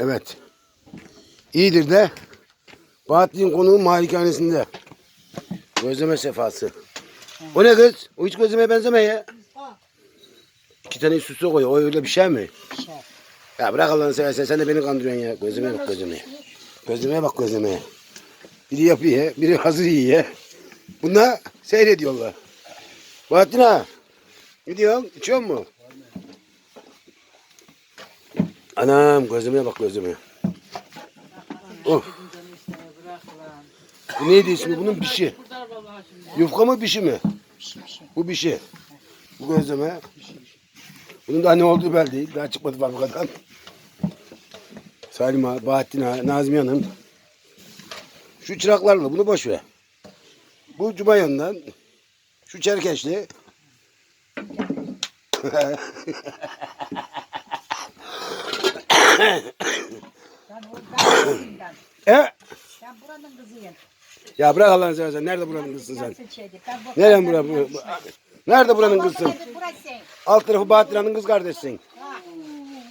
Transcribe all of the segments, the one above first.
Evet. İyidir de. Bahattin'in konuğu malikanesinde. Gözleme sefası. O ne kız? O hiç gözlemeye benzeme ya. İki tane üst üste koy. O öyle bir şey mi? Şey. Ya bırak Allah'ını seversen sen de beni kandırıyorsun ya. Gözlemeye bak gözlemeye. Gözlemeye bak gözlemeye. Biri yapıyor, biri hazır yiyor. Bunlar seyrediyorlar. Bahattin ha. Ne diyorsun? İçiyor mu? Anam gözlemeye bak gözlemeye. Of. Bu neydi ismi? Bunun bişi. Yufka mı bişi mi? Bu bişi. Bu gözleme. Bunun daha ne olduğu belli değil. Daha çıkmadı fabrikadan. Salim Ağa, Bahattin Ağa, Nazmiye Hanım. Şu çıraklarla bunu boş ver. Bu Cumayan'dan. Şu Çerkeşli. Ben oradan e? Ben buranın kızıyım. Ya bırak Allah'ını seversen. Nerede buranın kızısın sen? Seçeydik. Ben bu- Nereden ben bura, buradan bu- bu- Nerede buranın kızısın? Burası burası. Alt tarafı Bahattin Han'ın kız kardeşsin.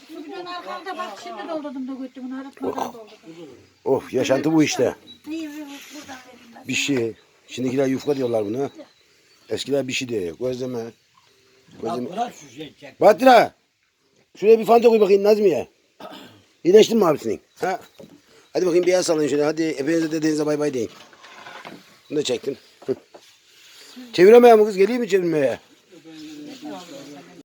Şu bir tane arkamda bak şimdi doldurdum da götüm bunu arıtmadan doldurdum. Of yaşantı bu işte. İyi buradan vereyim ben. Bir şey. Şimdikiler yufka diyorlar buna. Eskiler bir şey diyor. Gözleme. Gözleme. Bırak şu şey. Bahattin ağa, Şuraya bir fanta koy bakayım Nazmiye. İyileştin mi abisinin? Ha? Hadi bakayım bir el sallayın şöyle. Hadi hepinize dedenize bay bay deyin. Bunu da çektim. Çeviremeye mi kız? Geleyim mi çevirmeye?